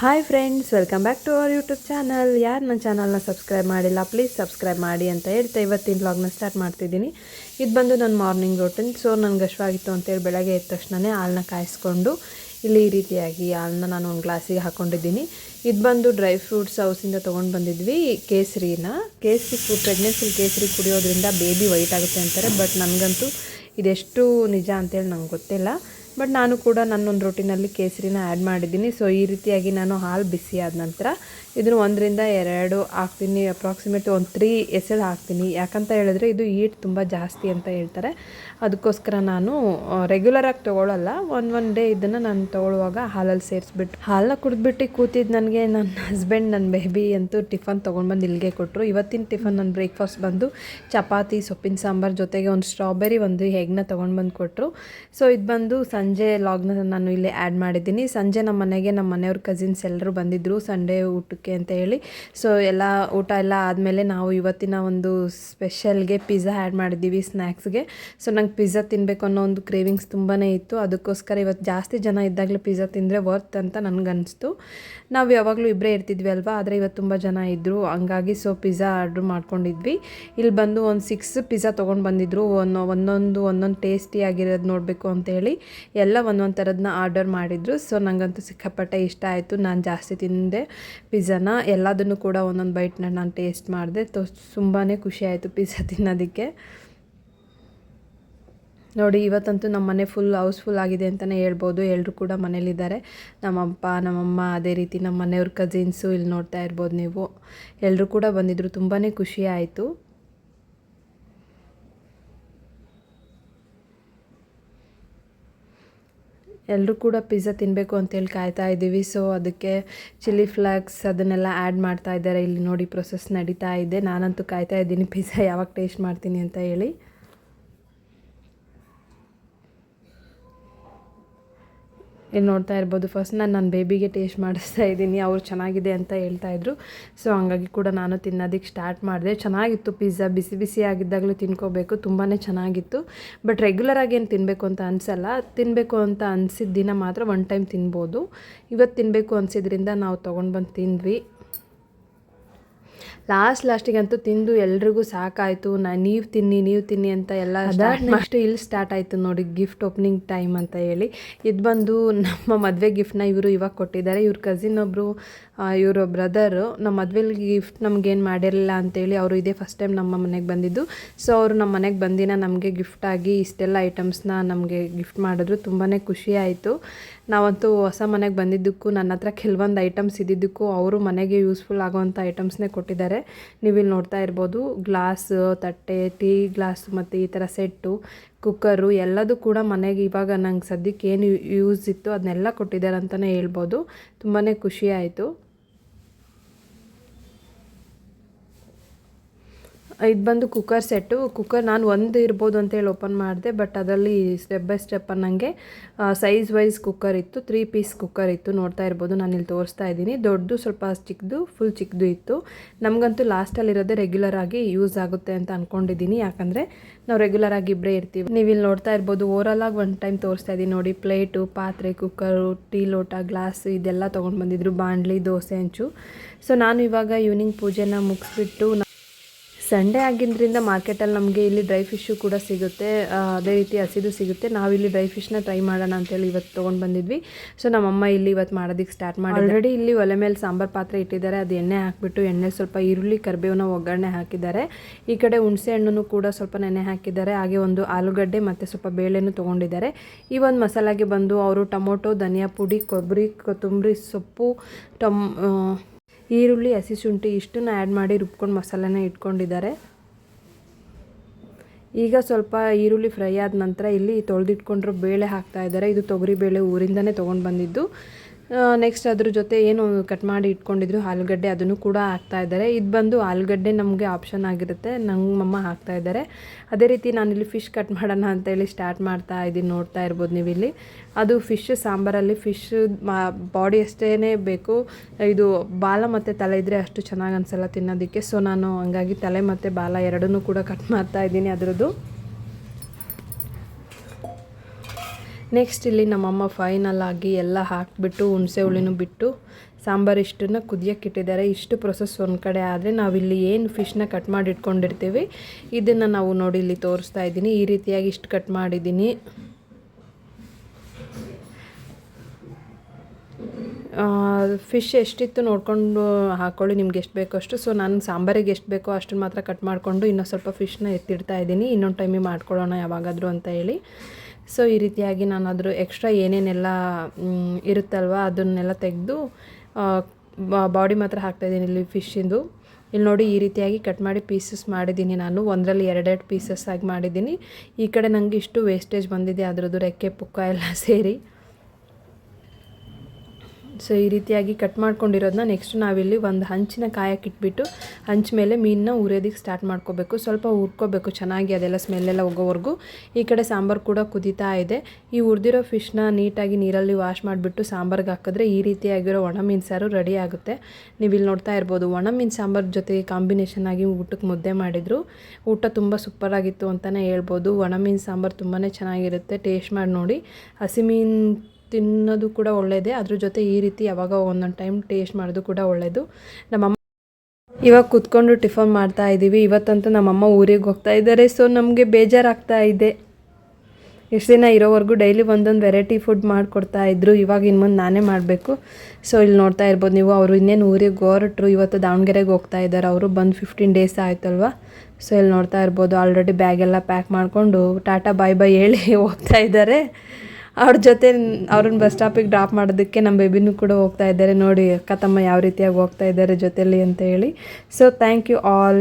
Hi friends welcome back to our YouTube channel ಯಾರು ನನ್ನ ಚಾನಲ್ನ ಸಬ್ಸ್ಕ್ರೈಬ್ ಮಾಡಿಲ್ಲ ಪ್ಲೀಸ್ ಸಬ್ಸ್ಕ್ರೈಬ್ ಮಾಡಿ ಅಂತ ಹೇಳ್ತಾ ಇವತ್ತಿನ ವ್ಲಾಗ್ನ ಸ್ಟಾರ್ಟ್ ಮಾಡ್ತಿದ್ದೀನಿ. ಇದು ಬಂದು ನನ್ನ ಮಾರ್ನಿಂಗ್ ರೊಟೀನ್ ಸೊ ನನಗೆ ಹಶ್ವಾಗಿತ್ತು ಅಂತೇಳಿ ಬೆಳಗ್ಗೆ ಎದ್ದ ತಕ್ಷಣವೇ ಹಾಲನ್ನ ಕಾಯಿಸ್ಕೊಂಡು ಇಲ್ಲಿ ಈ ರೀತಿಯಾಗಿ ಹಾಲನ್ನ ನಾನು ಒಂದು ಗ್ಲಾಸಿಗೆ ಹಾಕ್ಕೊಂಡಿದ್ದೀನಿ ಇದು ಬಂದು ಡ್ರೈ ಫ್ರೂಟ್ಸ್ ಹೌಸಿಂದ ತೊಗೊಂಡು ಬಂದಿದ್ವಿ, ಕೇಸರಿನ. ಕೇಸರಿ ಫುಡ್ ಪ್ರೆಗ್ನೆನ್ಸಿಲಿ ಕೇಸರಿ ಕುಡಿಯೋದ್ರಿಂದ ಬೇಬಿ ವೈಟ್ ಆಗುತ್ತೆ ಅಂತಾರೆ ಬಟ್ ನನಗಂತೂ ಇದೆಷ್ಟು ನಿಜ ಅಂತೇಳಿ ನಂಗೆ ಗೊತ್ತಿಲ್ಲ. ಬಟ್ ನಾನು ಕೂಡ ನನ್ನೊಂದು ರೊಟ್ಟಿನಲ್ಲಿ ಕೇಸರಿನ ಆ್ಯಡ್ ಮಾಡಿದ್ದೀನಿ. ಸೊ ಈ ರೀತಿಯಾಗಿ ನಾನು ಹಾಲು ಬಿಸಿ ಆದ ನಂತರ ಇದನ್ನು ಒಂದರಿಂದ ಎರಡು ಹಾಕ್ತೀನಿ. ಅಪ್ರಾಕ್ಸಿಮೇಟ್ಲಿ ಒಂದು ತ್ರೀ ಎಸೆಲ್ ಹಾಕ್ತೀನಿ. ಯಾಕಂತ ಹೇಳಿದ್ರೆ ಇದು ಈಟ್ ತುಂಬ ಜಾಸ್ತಿ ಅಂತ ಹೇಳ್ತಾರೆ. ಅದಕ್ಕೋಸ್ಕರ ನಾನು ರೆಗ್ಯುಲರಾಗಿ ತೊಗೊಳ್ಳಲ್ಲ ಒಂದು ಒನ್ ಡೇ ಇದನ್ನು ನಾನು ತೊಗೊಳ್ಳುವಾಗ ಹಾಲಲ್ಲಿ ಸೇರಿಸ್ಬಿಟ್ಟು, ಹಾಲನ್ನ ಕುಡಿದ್ಬಿಟ್ಟು ಕೂತಿದ್ದು ನನಗೆ ನನ್ನ ಹಸ್ಬೆಂಡ್ ನನ್ನ ಬೇಬಿ ಅಂತೂ ಟಿಫನ್ ತೊಗೊಂಡು ಬಂದು ಇಲ್ಲಿಗೆ ಕೊಟ್ಟರು ಇವತ್ತಿನ ಟಿಫನ್ ನನ್ನ ಬ್ರೇಕ್ಫಾಸ್ಟ್ ಬಂದು ಚಪಾತಿ, ಸೊಪ್ಪಿನ ಸಾಂಬಾರು ಜೊತೆಗೆ ಒಂದು ಸ್ಟ್ರಾಬೆರಿ ಒಂದು ಹೆಗ್ನ ತೊಗೊಂಡು ಬಂದು ಕೊಟ್ಟರು ಸೊ ಇದು ಬಂದು ಸಂಜೆ ಲಾಗ್ನ ನಾನು ಇಲ್ಲಿ ಆ್ಯಡ್ ಮಾಡಿದ್ದೀನಿ. ಸಂಜೆ ನಮ್ಮ ಮನೆಗೆ ನಮ್ಮ ಮನೆಯವ್ರ ಕಸಿನ್ಸ್ ಎಲ್ಲರೂ ಬಂದಿದ್ದರು ಸಂಡೇ ಊಟಕ್ಕೆ ಅಂತ ಹೇಳಿ. ಸೊ ಎಲ್ಲ ಊಟ ಎಲ್ಲ ಆದಮೇಲೆ ನಾವು ಇವತ್ತಿನ ಒಂದು ಸ್ಪೆಷಲ್ಗೆ ಪಿಜ್ಜಾ ಆ್ಯಡ್ ಮಾಡಿದ್ದೀವಿ ಸ್ನ್ಯಾಕ್ಸ್ಗೆ ಸೊ ನಂಗೆ ಪಿಜ್ಜಾ ತಿನ್ನಬೇಕು ಅನ್ನೋ ಒಂದು ಕ್ರೇವಿಂಗ್ಸ್ ತುಂಬಾ ಇತ್ತು. ಅದಕ್ಕೋಸ್ಕರ ಇವತ್ತು ಜಾಸ್ತಿ ಜನ ಇದ್ದಾಗಲೇ ಪಿಜ್ಜಾ ತಿಂದರೆ ವರ್ತ್ ಅಂತ ನನಗನ್ನಿಸ್ತು ನಾವು ಯಾವಾಗಲೂ ಇಬ್ಬರೇ ಇರ್ತಿದ್ವಿ ಅಲ್ವಾ? ಆದರೆ ಇವತ್ತು ತುಂಬ ಜನ ಇದ್ದರು ಹಂಗಾಗಿ ಸೊ ಪಿಜ್ಜಾ ಆರ್ಡ್ರ್ ಮಾಡ್ಕೊಂಡಿದ್ವಿ. ಇಲ್ಲಿ ಬಂದು ಒಂದು ಸಿಕ್ಸ್ ಪಿಜ್ಜಾ ತೊಗೊಂಡು ಬಂದಿದ್ರು. ಒಂದು ಒಂದೊಂದು ಒಂದೊಂದು ಟೇಸ್ಟಿ ಆಗಿರೋದು ನೋಡಬೇಕು ಅಂತೇಳಿ ಎಲ್ಲ ಒಂದೊಂದು ಥರದನ್ನ ಆರ್ಡರ್ ಮಾಡಿದರು. ಸೊ ನನಗಂತೂ ಸಿಕ್ಕಾಪಟ್ಟೆ ಇಷ್ಟ ಆಯಿತು. ನಾನು ಜಾಸ್ತಿ ತಿಂದೆ ಪಿಜ್ಜಾನ. ಎಲ್ಲದನ್ನು ಕೂಡ ಒಂದೊಂದು ಬೈಟ್ನ ನಾನು ಟೇಸ್ಟ್ ಮಾಡಿದೆ. ತೊ ತುಂಬಾ ಖುಷಿ ಆಯಿತು ಪಿಜ್ಜಾ ತಿನ್ನೋದಕ್ಕೆ. ನೋಡಿ, ಇವತ್ತಂತೂ ನಮ್ಮ ಮನೆ ಫುಲ್ ಹೌಸ್ಫುಲ್ ಆಗಿದೆ ಅಂತಲೇ ಹೇಳ್ಬೋದು. ಎಲ್ಲರೂ ಕೂಡ ಮನೇಲಿದ್ದಾರೆ. ನಮ್ಮಪ್ಪ, ನಮ್ಮಮ್ಮ ಅದೇ ರೀತಿ ನಮ್ಮ ಮನೆಯವ್ರ ಕಸಿನ್ಸು ಇಲ್ಲಿ ನೋಡ್ತಾ ಇರ್ಬೋದು ನೀವು. ಎಲ್ಲರೂ ಕೂಡ ಬಂದಿದ್ದರು ತುಂಬಾ ಖುಷಿ ಆಯಿತು. ಎಲ್ಲರೂ ಕೂಡ ಪಿಜ್ಜಾ ತಿನ್ನಬೇಕು ಅಂತೇಳಿ ಕಾಯ್ತಾ ಇದ್ದೀವಿ. ಸೊ ಅದಕ್ಕೆ ಚಿಲ್ಲಿ ಫ್ಲಾಕ್ಸ್ ಅದನ್ನೆಲ್ಲ ಆ್ಯಡ್ ಮಾಡ್ತಾ ಇದ್ದಾರೆ. ಇಲ್ಲಿ ನೋಡಿ ಪ್ರೊಸೆಸ್ ನಡೀತಾ ಇದೆ. ನಾನಂತೂ ಕಾಯ್ತಾ ಇದ್ದೀನಿ. ಪಿಜ್ಜಾ ಯಾವಾಗ ಟೇಸ್ಟ್ ಮಾಡ್ತೀನಿ ಅಂತ ಹೇಳಿ. ಇಲ್ಲಿ ನೋಡ್ತಾ ಇರ್ಬೋದು. ಫಸ್ಟ್ ನಾನು ನನ್ನ ಬೇಬಿಗೆ ಟೇಸ್ಟ್ ಮಾಡಿಸ್ತಾ ಇದ್ದೀನಿ. ಅವ್ರು ಚೆನ್ನಾಗಿದೆ ಅಂತ ಹೇಳ್ತಾ ಇದ್ರು. ಸೊ ಹಂಗಾಗಿ ಕೂಡ ನಾನು ತಿನ್ನೋದಕ್ಕೆ ಸ್ಟಾರ್ಟ್ ಮಾಡಿದೆ. ಚೆನ್ನಾಗಿತ್ತು ಪಿಜ್ಜಾ ಬಿಸಿ ಬಿಸಿ ಆಗಿದ್ದಾಗಲೂ ತಿನ್ಕೋಬೇಕು. ತುಂಬಾ ಚೆನ್ನಾಗಿತ್ತು. ಬಟ್ ರೆಗ್ಯುಲರಾಗಿ ಏನು ತಿನ್ನಬೇಕು ಅಂತ ಅನಿಸಲ್ಲ. ತಿನ್ನಬೇಕು ಅಂತ ಅನಿಸಿದ ದಿನ ಮಾತ್ರ ಒನ್ ಟೈಮ್ ತಿನ್ಬೋದು. ಇವತ್ತು ತಿನ್ನಬೇಕು ಅನಿಸಿದ್ರಿಂದ ನಾವು ತೊಗೊಂಡು ಬಂದು ತಿಂದ್ವಿ. ಲಾಸ್ಟ್ ಲಾಸ್ಟಿಗಂತೂ ತಿಂದು ಎಲ್ರಿಗೂ ಸಾಕಾಯಿತು. ನಾ ನೀವು ತಿನ್ನಿ ನೀವು ತಿನ್ನಿ ಅಂತ ಎಲ್ಲ ನೆಕ್ಸ್ಟ್ ಇಲ್ಲಿ ಸ್ಟಾರ್ಟ್ ಆಯಿತು ನೋಡಿ ಗಿಫ್ಟ್ ಓಪನಿಂಗ್ ಟೈಮ್ ಅಂತ ಹೇಳಿ. ಇದು ಬಂದು ನಮ್ಮ ಮದುವೆ ಗಿಫ್ಟ್ನ ಇವರು ಇವಾಗ ಕೊಟ್ಟಿದ್ದಾರೆ. ಇವ್ರ ಕಸಿನ್ ಒಬ್ಬರು ಇವರು ಬ್ರದರು ನಮ್ಮ ಮದುವೆಲಿ ಗಿಫ್ಟ್ ನಮಗೇನು ಮಾಡಿರಲಿಲ್ಲ ಅಂತೇಳಿ ಅವರು ಇದೇ ಫಸ್ಟ್ ಟೈಮ್ ನಮ್ಮ ಮನೆಗೆ ಬಂದಿದ್ದು. ಸೊ ಅವರು ನಮ್ಮ ಮನೆಗೆ ಬಂದಿನ ನಮಗೆ ಗಿಫ್ಟಾಗಿ ಇಷ್ಟೆಲ್ಲ ಐಟಮ್ಸ್ನ ನಮಗೆ ಗಿಫ್ಟ್ ಮಾಡಿದ್ರು. ತುಂಬಾ ಖುಷಿ ಆಯಿತು. ನಾವಂತೂ ಹೊಸ ಮನೆಗೆ ಬಂದಿದ್ದಕ್ಕೂ ನನ್ನ ಹತ್ರ ಕೆಲವೊಂದು ಐಟಮ್ಸ್ ಇದ್ದಿದ್ದಕ್ಕೂ ಅವರು ಮನೆಗೆ ಯೂಸ್ಫುಲ್ ಆಗೋವಂಥ ಐಟಮ್ಸ್ನೇ ಕೊಟ್ಟಿದ್ದಾರೆ. ನೀವಿಲ್ಲಿ ನೋಡ್ತಾ ಇರ್ಬೋದು ಗ್ಲಾಸ್ ತಟ್ಟೆ ಟೀ ಗ್ಲಾಸ್ ಮತ್ತು ಈ ಥರ ಸೆಟ್ಟು ಕುಕ್ಕರು ಎಲ್ಲದೂ ಕೂಡ ಮನೆಗೆ ಇವಾಗ ನಂಗೆ ಸದ್ಯಕ್ಕೆ ಏನು ಯೂಸ್ ಇತ್ತು ಅದನ್ನೆಲ್ಲ ಕೊಟ್ಟಿದ್ದಾರೆ ಅಂತಲೇ ಹೇಳ್ಬೋದು. ತುಂಬಾ ಖುಷಿ ಆಯಿತು. ಇದು ಬಂದು ಕುಕ್ಕರ್ ಸೆಟ್ಟು. ಕುಕ್ಕರ್ ನಾನು ಒಂದು ಇರ್ಬೋದು ಅಂತೇಳಿ ಓಪನ್ ಮಾಡಿದೆ, ಬಟ್ ಅದರಲ್ಲಿ ಸ್ಟೆಪ್ ಬೈ ಸ್ಟೆಪ್ ನನಗೆ ಸೈಜ್ ವೈಸ್ ಕುಕ್ಕರ್ ಇತ್ತು ತ್ರೀ ಪೀಸ್ ಕುಕ್ಕರ್ ಇತ್ತು ನೋಡ್ತಾ ಇರ್ಬೋದು ನಾನು ಇಲ್ಲಿ ತೋರಿಸ್ತಾ ಇದ್ದೀನಿ. ದೊಡ್ಡದು ಸ್ವಲ್ಪ ಚಿಕ್ಕದು ಫುಲ್ ಚಿಕ್ಕದು ಇತ್ತು. ನಮಗಂತೂ ಲಾಸ್ಟಲ್ಲಿರೋದೇ ರೆಗ್ಯುಲರ್ ಆಗಿ ಯೂಸ್ ಆಗುತ್ತೆ ಅಂತ ಅಂದ್ಕೊಂಡಿದ್ದೀನಿ ಯಾಕಂದರೆ ನಾವು ರೆಗ್ಯುಲರ್ ಆಗಿ ಇಬ್ಬರೇ ಇರ್ತೀವಿ. ನೀವು ಇಲ್ಲಿ ನೋಡ್ತಾ ಇರ್ಬೋದು ಓವರಾಲ್ ಆಗಿ ಒನ್ ಟೈಮ್ ತೋರಿಸ್ತಾ ಇದ್ದೀನಿ ನೋಡಿ. ಪ್ಲೇಟು ಪಾತ್ರೆ ಕುಕ್ಕರು ಟೀ ಲೋಟ ಗ್ಲಾಸ್ ಇದೆಲ್ಲ ತೊಗೊಂಡು ಬಂದಿದ್ರು, ಬಾಂಡ್ಲಿ, ದೋಸೆ ಹಂಚು ಸೊ ನಾನು ಇವಾಗ ಈವ್ನಿಂಗ್ ಪೂಜೆನ ಮುಗಿಸ್ಬಿಟ್ಟು ಸಂಡೇ ಆಗಿದ್ದರಿಂದ ಮಾರ್ಕೆಟಲ್ಲಿ ನಮಗೆ ಇಲ್ಲಿ ಡ್ರೈ ಫಿಶ್ಶು ಕೂಡ ಸಿಗುತ್ತೆ. ಅದೇ ರೀತಿ ಹಸಿದು ಸಿಗುತ್ತೆ. ನಾವು ಇಲ್ಲಿ ಡ್ರೈ ಫಿಶ್ನ ಟ್ರೈ ಮಾಡೋಣ ಅಂತೇಳಿ ಇವತ್ತು ತೊಗೊಂಡು ಬಂದಿದ್ವಿ. ಸೊ ನಮ್ಮಮ್ಮ ಇಲ್ಲಿ ಇವತ್ತು ಮಾಡೋದಕ್ಕೆ ಸ್ಟಾರ್ಟ್ ಮಾಡಿ ಆಲ್ರೆಡಿ ಇಲ್ಲಿ ಒಲೆ ಮೇಲೆ ಸಾಂಬಾರು ಪಾತ್ರೆ ಇಟ್ಟಿದ್ದಾರೆ. ಅದು ಎಣ್ಣೆ ಹಾಕಿಬಿಟ್ಟು ಎಣ್ಣೆ ಸ್ವಲ್ಪ ಈರುಳ್ಳಿ ಕರಿಬೇವನ್ನ ಒಗ್ಗರಣೆ ಹಾಕಿದ್ದಾರೆ. ಈ ಕಡೆ ಹುಣಸೆ ಹಣ್ಣು ಕೂಡ ಸ್ವಲ್ಪ ನೆನೆ ಹಾಕಿದ್ದಾರೆ. ಹಾಗೆ ಒಂದು ಆಲೂಗಡ್ಡೆ ಮತ್ತು ಸ್ವಲ್ಪ ಬೇಳೆನೂ ತೊಗೊಂಡಿದ್ದಾರೆ. ಈ ಒಂದು ಮಸಾಲಾಗೆ ಬಂದು ಅವರು ಟೊಮೊಟೊ ಧನಿಯಾ ಪುಡಿ ಕೊಬ್ಬರಿ ಕೊತ್ತಂಬರಿ ಸೊಪ್ಪು ಟೊಮ್ ಈರುಳ್ಳಿ, ಹಸಿ ಶುಂಠಿ ಇಷ್ಟನ್ನು ಆ್ಯಡ್ ಮಾಡಿ ರುಬ್ಕೊಂಡು ಮಸಾಲೆನ ಇಟ್ಕೊಂಡಿದ್ದಾರೆ. ಈಗ ಸ್ವಲ್ಪ ಈರುಳ್ಳಿ ಫ್ರೈ ಆದ ನಂತರ ಇಲ್ಲಿ ತೊಳೆದಿಟ್ಕೊಂಡ್ರು ಬೇಳೆ ಹಾಕ್ತಾ ಇದ್ದಾರೆ. ಇದು ತೊಗರಿ ಬೇಳೆ ಊರಿಂದನೇ ತೊಗೊಂಡು ಬಂದಿದ್ದು. ನೆಕ್ಸ್ಟ್ ಅದ್ರ ಜೊತೆ ಏನು ಕಟ್ ಮಾಡಿ ಇಟ್ಕೊಂಡಿದ್ರು, ಆಲೂಗಡ್ಡೆ ಅದನ್ನು ಕೂಡ ಹಾಕ್ತಾ ಇದ್ದಾರೆ. ಇದು ಬಂದು ಆಲೂಗಡ್ಡೆ ನಮಗೆ ಆಪ್ಷನ್ ಆಗಿರುತ್ತೆ. ನಂಗೆ ಅಮ್ಮ ಹಾಕ್ತಾ ಇದ್ದಾರೆ. ಅದೇ ರೀತಿ ನಾನಿಲ್ಲಿ ಫಿಶ್ ಕಟ್ ಮಾಡೋಣ ಅಂತೇಳಿ ಸ್ಟಾರ್ಟ್ ಮಾಡ್ತಾ ಇದ್ದೀನಿ ನೋಡ್ತಾ ಇರ್ಬೋದು ನೀವು ಇಲ್ಲಿ ಅದು ಫಿಶ್ ಸಾಂಬಾರಲ್ಲಿ ಫಿಶ್ ಬಾಡಿ ಅಷ್ಟೇ ಬೇಕು. ಇದು ಬಾಲ ಮತ್ತು ತಲೆ ಇದ್ದರೆ ಅಷ್ಟು ಚೆನ್ನಾಗಿ ಅನಿಸಲ್ಲ ತಿನ್ನೋದಕ್ಕೆ. ಸೊ ನಾನು ಹಂಗಾಗಿ ತಲೆ ಮತ್ತು ಬಾಲ ಎರಡನ್ನೂ ಕೂಡ ಕಟ್ ಮಾಡ್ತಾ ಇದ್ದೀನಿ ಅದರದ್ದು. ನೆಕ್ಸ್ಟ್ ಇಲ್ಲಿ ನಮ್ಮಮ್ಮ ಫೈನಲ್ ಆಗಿ ಎಲ್ಲ ಹಾಕಿಬಿಟ್ಟು ಹುಣಸೆ ಹುಳಿನೂ ಬಿಟ್ಟು ಸಾಂಬಾರು ಇಷ್ಟನ್ನು ಕುದಿಯಕ್ಕೆ ಇಟ್ಟಿದ್ದಾರೆ. ಇಷ್ಟು ಪ್ರೊಸೆಸ್ ಒಂದು ಕಡೆ ಆದರೆ ನಾವಿಲ್ಲಿ ಏನು ಫಿಶ್ನ ಕಟ್ ಮಾಡಿ ಇಟ್ಕೊಂಡಿರ್ತೀವಿ, ಇದನ್ನು ನಾವು ನೋಡಿ ಇಲ್ಲಿ ತೋರಿಸ್ತಾ ಇದ್ದೀನಿ. ಈ ರೀತಿಯಾಗಿ ಇಷ್ಟು ಕಟ್ ಮಾಡಿದ್ದೀನಿ. ಫಿಶ್ ಎಷ್ಟಿತ್ತು ನೋಡಿಕೊಂಡು ಹಾಕ್ಕೊಳ್ಳಿ ನಿಮ್ಗೆ ಎಷ್ಟು ಬೇಕೋ ಅಷ್ಟು. ಸೊ ನಾನು ಸಾಂಬಾರಿಗೆ ಎಷ್ಟು ಬೇಕೋ ಅಷ್ಟನ್ನು ಮಾತ್ರ ಕಟ್ ಮಾಡಿಕೊಂಡು ಇನ್ನೊಂದು ಸ್ವಲ್ಪ ಫಿಶ್ನ ಎತ್ತಿಡ್ತಾ ಇದ್ದೀನಿ. ಇನ್ನೊಂದು ಟೈಮಿಗೆ ಮಾಡ್ಕೊಳ್ಳೋಣ ಯಾವಾಗಾದರೂ ಅಂತ ಹೇಳಿ. ಸೊ ಈ ರೀತಿಯಾಗಿ ನಾನು ಅದ್ರ ಎಕ್ಸ್ಟ್ರಾ ಏನೇನೆಲ್ಲ ಇರುತ್ತಲ್ವ ಅದನ್ನೆಲ್ಲ ತೆಗೆದು ಬಾಡಿ ಮಾತ್ರ ಹಾಕ್ತಾಯಿದ್ದೀನಿ ಇಲ್ಲಿ ಫಿಶ್ಶಿಂದು ಇಲ್ಲಿ ನೋಡಿ ಈ ರೀತಿಯಾಗಿ ಕಟ್ ಮಾಡಿ ಪೀಸಸ್ ಮಾಡಿದ್ದೀನಿ ನಾನು. ಒಂದರಲ್ಲಿ ಎರಡೆರಡು ಪೀಸಸ್ ಆಗಿ ಮಾಡಿದ್ದೀನಿ. ಈ ಕಡೆ ನನಗೆ ಇಷ್ಟು ವೇಸ್ಟೇಜ್ ಬಂದಿದೆ, ಅದರದ್ದು ರೆಕ್ಕೆ, ಪುಕ್ಕ ಎಲ್ಲ ಸೇರಿ. ಸೊ ಈ ರೀತಿಯಾಗಿ ಕಟ್ ಮಾಡ್ಕೊಂಡಿರೋದನ್ನ ನೆಕ್ಸ್ಟ್ ನಾವಿಲ್ಲಿ ಒಂದು ಹಂಚಿನ ಕಾಯಕ್ಕಿಟ್ಬಿಟ್ಟು ಹಂಚ ಮೇಲೆ ಮೀನನ್ನ ಉರಿಯೋದಕ್ಕೆ ಸ್ಟಾರ್ಟ್ ಮಾಡ್ಕೋಬೇಕು. ಸ್ವಲ್ಪ ಹುರ್ಕೋಬೇಕು ಚೆನ್ನಾಗಿ, ಅದೆಲ್ಲ ಸ್ಮೆಲ್ಲೆಲ್ಲ ಹೋಗೋವರೆಗೂ. ಈ ಕಡೆ ಸಾಂಬಾರು ಕೂಡ ಕುದೀತಾ ಇದೆ. ಈ ಉರಿದಿರೋ ಫಿಶ್ನ ನೀಟಾಗಿ ನೀರಲ್ಲಿ ವಾಶ್ ಮಾಡಿಬಿಟ್ಟು ಸಾಂಬಾರ್ಗೆ ಹಾಕಿದ್ರೆ ಈ ರೀತಿಯಾಗಿರೋ ಒಣ ಮೀನು ಸಾರು ರೆಡಿ ಆಗುತ್ತೆ. ನೀವು ಇಲ್ಲಿ ನೋಡ್ತಾ ಇರ್ಬೋದು, ಒಣ ಮೀನು ಸಾಂಬಾರು ಜೊತೆಗೆ ಕಾಂಬಿನೇಷನ್ ಆಗಿ ಊಟಕ್ಕೆ ಮುದ್ದೆ ಮಾಡಿದರು. ಊಟ ತುಂಬ ಸೂಪರಾಗಿತ್ತು ಅಂತಲೇ ಹೇಳ್ಬೋದು. ಒಣ ಮೀನು ಸಾಂಬಾರು ತುಂಬಾ ಚೆನ್ನಾಗಿರುತ್ತೆ ಟೇಸ್ಟ್ ಮಾಡಿ ನೋಡಿ. ಹಸಿ ಮೀನು ತಿನ್ನೋದು ಕೂಡ ಒಳ್ಳೆಯದೇ ಅದ್ರ ಜೊತೆ ಈ ರೀತಿ ಯಾವಾಗ ಒಂದೊಂದು ಟೈಮ್ ಟೇಸ್ಟ್ ಮಾಡೋದು ಕೂಡ ಒಳ್ಳೆಯದು ನಮ್ಮಮ್ಮ ಇವಾಗ ಕೂತ್ಕೊಂಡು ಟಿಫನ್ ಮಾಡ್ತಾ ಇದ್ದೀವಿ ಇವತ್ತಂತೂ ನಮ್ಮಮ್ಮ ಊರಿಗೆ ಹೋಗ್ತಾ ಇದ್ದಾರೆ. ಸೊ ನಮಗೆ ಬೇಜಾರಾಗ್ತಾ ಇದೆ. ಎಷ್ಟು ದಿನ ಇರೋವರೆಗೂ ಡೈಲಿ ಒಂದೊಂದು ವೆರೈಟಿ ಫುಡ್ ಮಾಡಿಕೊಡ್ತಾ ಇದ್ರು. ಇವಾಗ ಇನ್ನು ಮುಂದೆ ನಾನೇ ಮಾಡಬೇಕು. ಸೊ ಇಲ್ಲಿ ನೋಡ್ತಾ ಇರ್ಬೋದು ನೀವು. ಅವರು ಇನ್ನೇನು ಊರಿಗೆ ಹೊರಟ್ರು. ಇವತ್ತು ದಾವಣಗೆರೆಗೆ ಹೋಗ್ತಾ ಇದ್ದಾರೆ. ಅವರು ಬಂದು ಫಿಫ್ಟೀನ್ ಡೇಸ್ ಆಯ್ತಲ್ವ? ಸೊ ಇಲ್ಲಿ ನೋಡ್ತಾ ಇರ್ಬೋದು. ಆಲ್ರೆಡಿ ಬ್ಯಾಗೆಲ್ಲ ಪ್ಯಾಕ್ ಮಾಡಿಕೊಂಡು ಟಾಟಾ ಬಾಯ್ ಬಾಯ್ ಹೇಳಿ ಹೋಗ್ತಾ ಇದ್ದಾರೆ. ಅವ್ರ ಜೊತೆ ಅವ್ರನ್ನ ಬಸ್ ಸ್ಟಾಪಿಗೆ ಡ್ರಾಪ್ ಮಾಡೋದಕ್ಕೆ ನಮ್ಮ ಬೇಬಿನೂ ಕೂಡ ಹೋಗ್ತಾ ಇದ್ದಾರೆ. ನೋಡಿ ಅಕ್ಕ ತಮ್ಮ ಯಾವ ರೀತಿಯಾಗಿ ಹೋಗ್ತಾ ಇದ್ದಾರೆ ಜೊತೆಯಲ್ಲಿ ಅಂತ ಹೇಳಿ. So thank you all